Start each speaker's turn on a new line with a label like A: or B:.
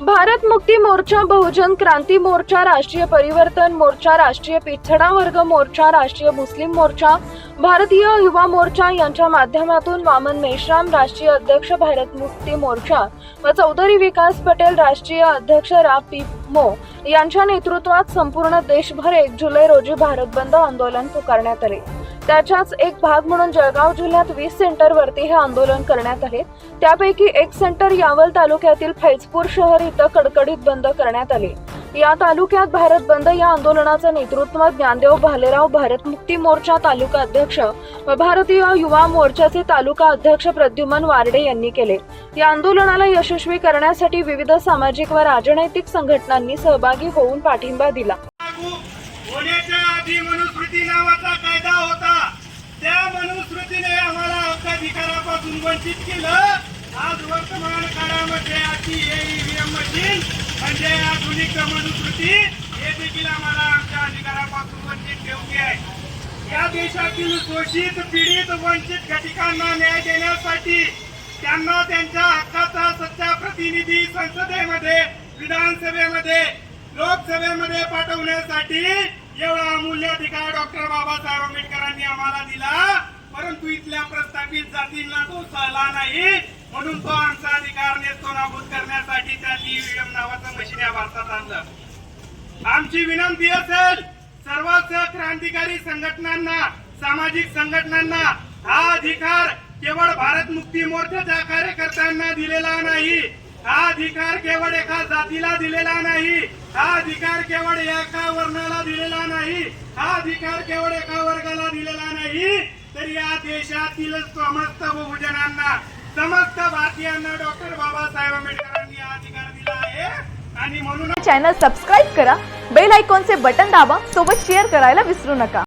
A: मोर्चा बहुजन क्रांती मोर्चा राष्ट्रीय परिवर्तन मोर्चा राष्ट्रीय पिछडा वर्ग मोर्चा राष्ट्रीय मुस्लिम मोर्चा भारतीय युवा मोर्चा यांच्या माध्यमातून वामन मेश्राम राष्ट्रीय अध्यक्ष भारत मुक्ती मोर्चा व चौधरी विकास पटेल राष्ट्रीय अध्यक्ष रा पी मो यांच्या नेतृत्वात संपूर्ण देशभर एक जुलै रोजी भारत बंद आंदोलन पुकारण्यात आले. त्याच्याच एक भाग म्हणून जळगाव जिल्ह्यात वीस सेंटरवरती हे आंदोलन करण्यात आले. त्यापैकी एक सेंटर यावल तालुक्यातील फैजपूर शहर इथं कडकडीत बंद करण्यात आले. या तालुक्यात भारत बंद या आंदोलनाचं नेतृत्व ज्ञानदेव भालेराव भारत मुक्ती मोर्चा तालुका अध्यक्ष व भारतीय युवा मोर्चाचे तालुका अध्यक्ष प्रद्युमन वारडे यांनी केले. या आंदोलनाला यशस्वी करण्यासाठी विविध सामाजिक व राजनैतिक संघटनांनी सहभागी होऊन पाठिंबा दिला.
B: होण्याच्या आधी मनुस्मृती नावाचा कायदा होता. हक्काधिकारापासून वंचित केलं आज वर्तमान काळामध्ये अशी ईव्हीएम मशीन म्हणजे आधुनिक समानुकृती हे देखील आम्हाला आमच्या अधिकारापासून वंचित ठेवली आहे. या देशातील शोषित पीडित वंचित घटकांना न्याय देण्यासाठी त्यांना त्यांच्या हक्काचा सच्चा प्रतिनिधी संसदेमध्ये विधानसभेमध्ये लोकसभेमध्ये पाठवण्यासाठी एवढा अमूल्य अधिकार डॉक्टर बाबासाहेब आंबेडकरांनी आम्हाला दिला. परंतु इथल्या प्रस्थापित जातींना तो सहला नाही. म्हणून तो आमचा अधिकार नेतो नाबूद करण्यासाठी त्या ईव्हीएम नावाचं मशीन या भारतात आणलं. आमची विनंती असेल सर्वच क्रांतिकारी संघटनांना सामाजिक संघटनांना हा अधिकार केवळ भारत मुक्ती मोर्चाच्या कार्यकर्त्यांना दिलेला नाही हा अधिकार केवळ एका जातीला दिलेला नाही हा अधिकार केवळ एका वर्णाला दिलेला नाही हा अधिकार केवळ एका वर्गाला दिलेला नाही. तर या देशातील समस्त बहुजनांना समस्त भारतीयांना डॉक्टर बाबासाहेब आंबेडकरांनी अधिकार दिला आहे. आणि म्हणून
C: चॅनल सबस्क्राईब करा बेल आयकॉनचे बटन दाबा सोबत शेअर करायला विसरू नका.